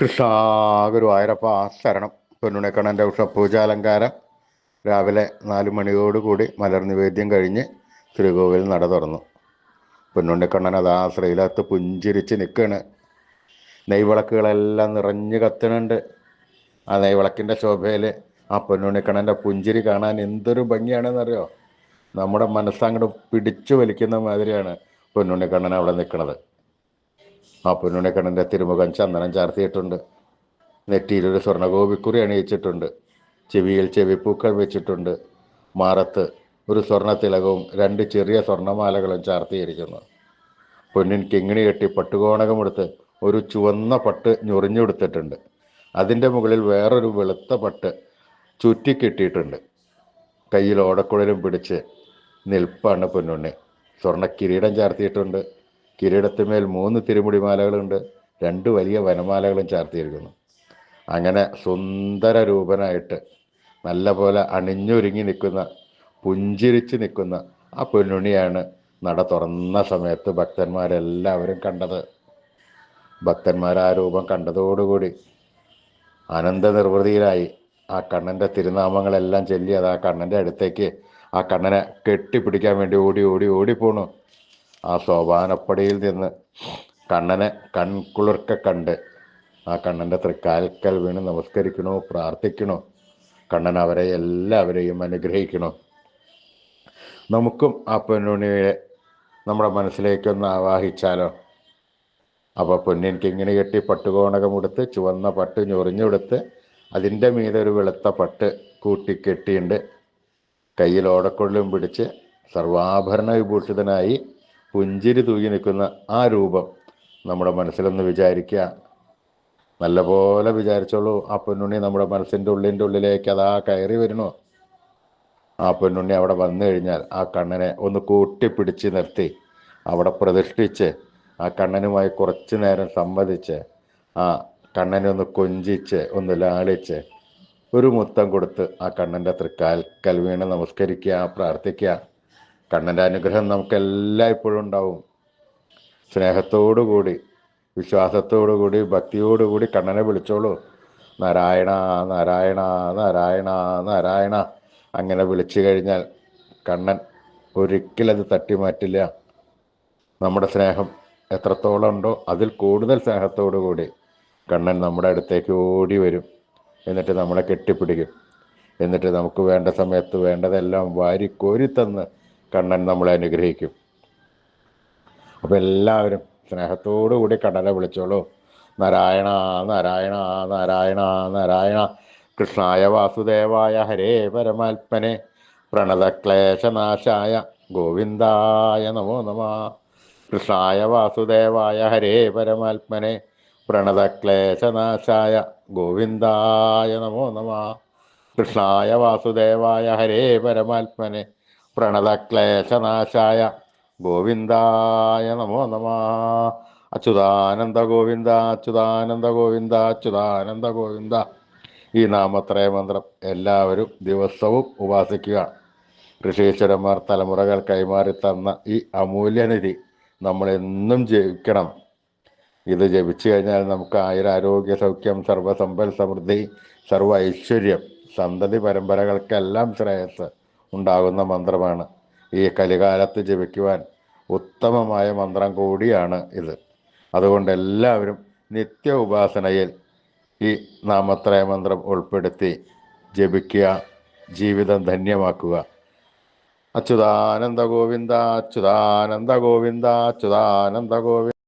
കൃഷ്ണ ഗുരുവായൂരപ്പ ശരണം. പൊന്നുണക്കണന്റെ ഉഷപൂജാലങ്കാരം രാവിലെ നാല് മണിയോടുകൂടി മലർ നിവേദ്യം കഴിഞ്ഞ് തിരുകോവിൽ നട തുറന്നു. പൊന്നുണ്ണിക്കണ്ണൻ ആ ശ്രീലത്ത് പുഞ്ചിരിച്ച് നിൽക്കുകയാണ് നെയ്വിളക്കുകളെല്ലാം നിറഞ്ഞു കത്തുന്നുണ്ട്. ആ നെയ്വിളക്കിന്റെ ശോഭയിൽ ആ പൊന്നുണ്ണിക്കണ്ണന്റെ പുഞ്ചിരി കാണാൻ എന്തൊരു ഭംഗിയാണെന്നറിയോ? നമ്മുടെ മനസ്സങ്ങോട്ട് പിടിച്ചു വലിക്കുന്ന മാതിരിയാണ് പൊന്നുണ്ണിക്കണ്ണൻ അവിടെ നിൽക്കുന്നത് ആ പൊന്നുണ്ണിക്കണ്ണന്റെ തിരുമുഖം ചന്ദനം ചാർത്തിയിട്ടുണ്ട്. നെറ്റിയിലൊരു സ്വർണഗോപിക്കുറി അണിയിച്ചിട്ടുണ്ട്. ചെവിയിൽ ചെവിപ്പൂക്കൾ വെച്ചിട്ടുണ്ട്. മാറത്ത് ഒരു സ്വർണ തിലകവും രണ്ട് ചെറിയ സ്വർണമാലകളും ചാർത്തിയിരിക്കുന്നു. പൊന്നിൻ കിങ്ങിണി കെട്ടി പട്ടുകോണകമെടുത്ത് ഒരു ചുവന്ന പട്ട് ഞൊറിഞ്ഞെടുത്തിട്ടുണ്ട്. അതിന്റെ മുകളിൽ വേറൊരു വെളുത്ത പട്ട് ചുറ്റിക്കെട്ടിയിട്ടുണ്ട്. കയ്യിൽ ഓടക്കുഴലും പിടിച്ച് നിൽപ്പാണ് പൊന്നുണ്ണി. സ്വർണ കിരീടം ചാർത്തിയിട്ടുണ്ട്. കിരീടത്തിന്മേൽ മൂന്ന് തിരുമുടിമാലകളുണ്ട് രണ്ട് വലിയ വനമാലകളും ചാർത്തിയിരിക്കുന്നു. അങ്ങനെ സുന്ദര രൂപനായിട്ട് നല്ല പോലെ അണിഞ്ഞൊരുങ്ങി നിൽക്കുന്ന പുഞ്ചിരിച്ച് നിൽക്കുന്ന ആ പൊന്നുണിയാണ് നട തുറന്ന സമയത്ത് ഭക്തന്മാരെല്ലാവരും കണ്ടത്. ഭക്തന്മാർ ആ രൂപം കണ്ടതോടുകൂടി ആനന്ദ നിർവൃതിയിലായി ആ കണ്ണന്റെ തിരുനാമങ്ങളെല്ലാം ചൊല്ലി അത് ആ കണ്ണന്റെ അടുത്തേക്ക് ആ കണ്ണനെ കെട്ടിപ്പിടിക്കാൻ വേണ്ടി ഓടി ഓടി ഓടിപ്പോണു ആ സോപാനപ്പടിയിൽ നിന്ന് കണ്ണനെ കൺകുളിർക്ക കണ്ട് ആ കണ്ണന്റെ തൃക്കാൽക്കൽ വീണ് നമസ്കരിക്കണോ പ്രാർത്ഥിക്കണോ? കണ്ണൻ അവരെ എല്ലാവരെയും അനുഗ്രഹിക്കണോ? നമുക്കും ആ പൊന്നുണ്ണിയെ നമ്മുടെ മനസ്സിലേക്കൊന്ന് ആവാഹിച്ചാലോ? അപ്പോൾ പൊന്നിൻ കിങ്ങിണി കെട്ടി പട്ടുകോണകമെടുത്ത് ചുവന്ന പട്ട് ഞൊറിഞ്ഞെടുത്ത് അതിന്റെ മീതെ ഒരു വെളുത്ത പട്ട് കൂട്ടിക്കെട്ടിയുണ്ട് കയ്യിൽ ഓടക്കൊള്ളും പിടിച്ച് സർവാഭരണ വിഭൂഷിതനായി പുഞ്ചിരി തൂങ്ങി നിൽക്കുന്ന ആ രൂപം നമ്മുടെ മനസ്സിലൊന്ന് വിചാരിക്കുക. നല്ലപോലെ വിചാരിച്ചോളൂ ആ പൊന്നുണ്ണി നമ്മുടെ മനസ്സിന്റെ ഉള്ളിന്റെ ഉള്ളിലേക്ക് അതാ കയറി വരണോ ആ പൊന്നുണ്ണി അവിടെ വന്നു കഴിഞ്ഞാൽ ആ കണ്ണനെ ഒന്ന് കൂട്ടിപ്പിടിച്ച് നിർത്തി അവിടെ പ്രതിഷ്ഠിച്ച് ആ കണ്ണനുമായി കുറച്ചു നേരം സംവദിച്ച് ആ കണ്ണനെ ഒന്ന് കൊഞ്ചിച്ച് ഒന്ന് ലാളിച്ച് ഒരു മുത്തം കൊടുത്ത് ആ കണ്ണന്റെ തൃക്കാൽ കൽവീണ നമസ്കരിക്കുക പ്രാർത്ഥിക്കുക. കണ്ണന്റെ അനുഗ്രഹം നമുക്ക് എല്ലായ്പ്പോഴും ഉണ്ടാവും. സ്നേഹത്തോടുകൂടി വിശ്വാസത്തോടുകൂടി ഭക്തിയോടുകൂടി കണ്ണനെ വിളിച്ചോളൂ. നാരായണ നാരായണ നാരായണ നാരായണ. അങ്ങനെ വിളിച്ചു കഴിഞ്ഞാൽ കണ്ണൻ ഒരിക്കലും അത് തട്ടി മാറ്റില്ല നമ്മുടെ സ്നേഹം എത്രത്തോളം ഉണ്ടോ അതിൽ കൂടുതൽ സ്നേഹത്തോടു കൂടി കണ്ണൻ നമ്മുടെ അടുത്തേക്ക് ഓടി വരും. എന്നിട്ട് നമ്മളെ കെട്ടിപ്പിടിക്കും. എന്നിട്ട് നമുക്ക് വേണ്ട സമയത്ത് വേണ്ടതെല്ലാം വാരിക്കോരി കോരിത്തന്ന് കണ്ണൻ നമ്മളെ അനുഗ്രഹിക്കും. അപ്പോൾ എല്ലാവരും സ്നേഹത്തോടു കൂടി കണ്ണനെ വിളിച്ചോളൂ. നാരായണ നാരായണ നാരായണ നാരായണ. കൃഷ്ണായ വാസുദേവായ ഹരേ പരമാത്മനെ. പ്രണതക്ലേശനാശായ ഗോവിന്ദായ നമോ നമ. കൃഷ്ണായ വാസുദേവായ ഹരേ പരമാത്മനെ. പ്രണതക്ലേശനാശായ ഗോവിന്ദായ നമോ നമ. കൃഷ്ണായ വാസുദേവായ ഹരേ പരമാത്മനെ. പ്രണതക്ലേശനാശായ ഗോവിന്ദായ നമോ നമ. അച്യുതാനന്ദ ഗോവിന്ദ അച്യുതാനന്ദ ഗോവിന്ദ അച്യുതാനന്ദ ഗോവിന്ദ. ഈ നാമത്രയ മന്ത്രം എല്ലാവരും ദിവസവും ഉപാസിക്കുക. ഋഷീശ്വരന്മാർ തലമുറകൾ കൈമാറി തന്ന ഈ അമൂല്യനിധി നമ്മളെന്നും ജപിക്കണം ഇത് ജപിച്ചു കഴിഞ്ഞാൽ നമുക്ക് ആയുരാരോഗ്യ സൗഖ്യം സർവസമ്പൽ സമൃദ്ധി സർവ ഐശ്വര്യം സന്തതി പരമ്പരകൾക്കെല്ലാം ശ്രേയസ്. ഉണ്ടാകുന്ന മന്ത്രമാണ്. ഈ കലികാലത്ത് ജപിക്കുവാൻ ഉത്തമമായ മന്ത്രം കൂടിയാണ് ഇത്. അതുകൊണ്ട് എല്ലാവരും നിത്യ ഉപാസനയിൽ ഈ നാമത്രയ മന്ത്രം ഉൾപ്പെടുത്തി ജപിക്കുക ജീവിതം ധന്യമാക്കുക. അച്യുതാനന്ദ ഗോവിന്ദ അച്യുതാനന്ദ ഗോവിന്ദ അച്യുതാനന്ദ ഗോവിന്ദ